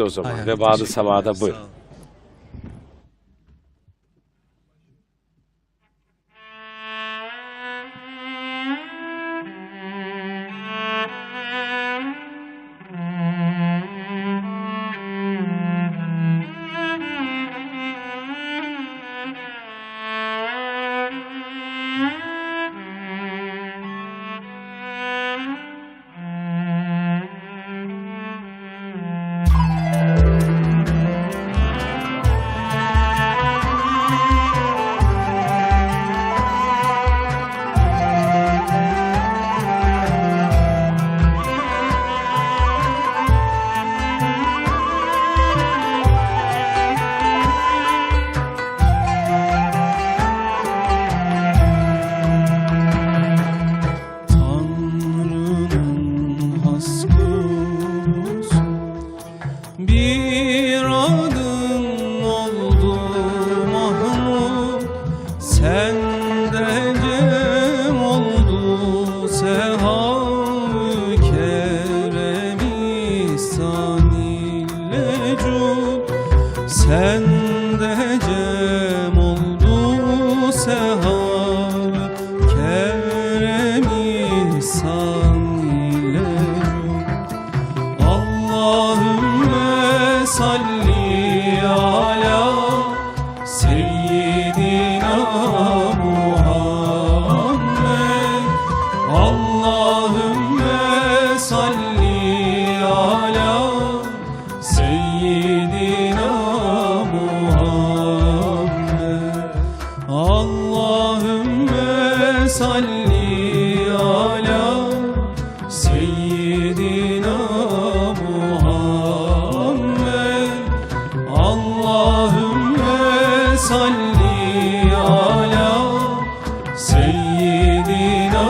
o zaman. Aynen, ve bağlı sabada buyur. Sen de cem oldu sehar Kerem insan salli ala seyyidina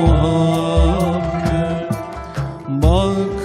Muhammed. Bak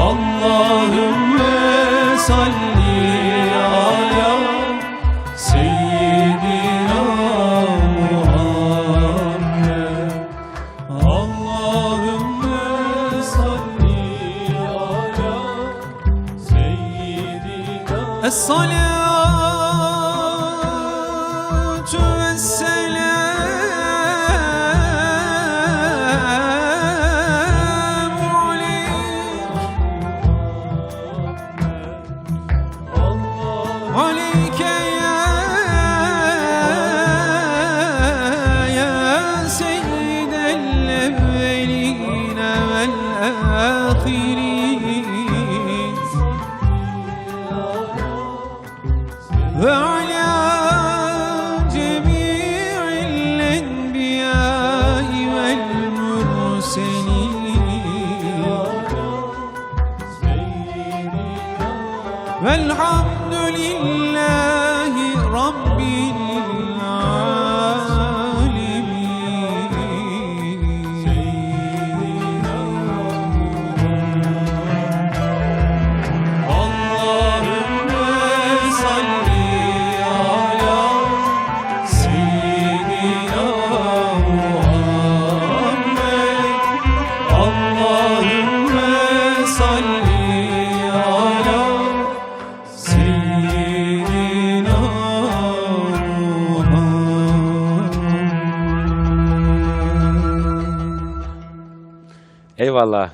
Allahümme salli ala Seyyidina Muhammed. Allahümme salli ala Seyyidina Es-salatu ve وعلى جميع الأنبياء والمرسلين. والحمد estava lá.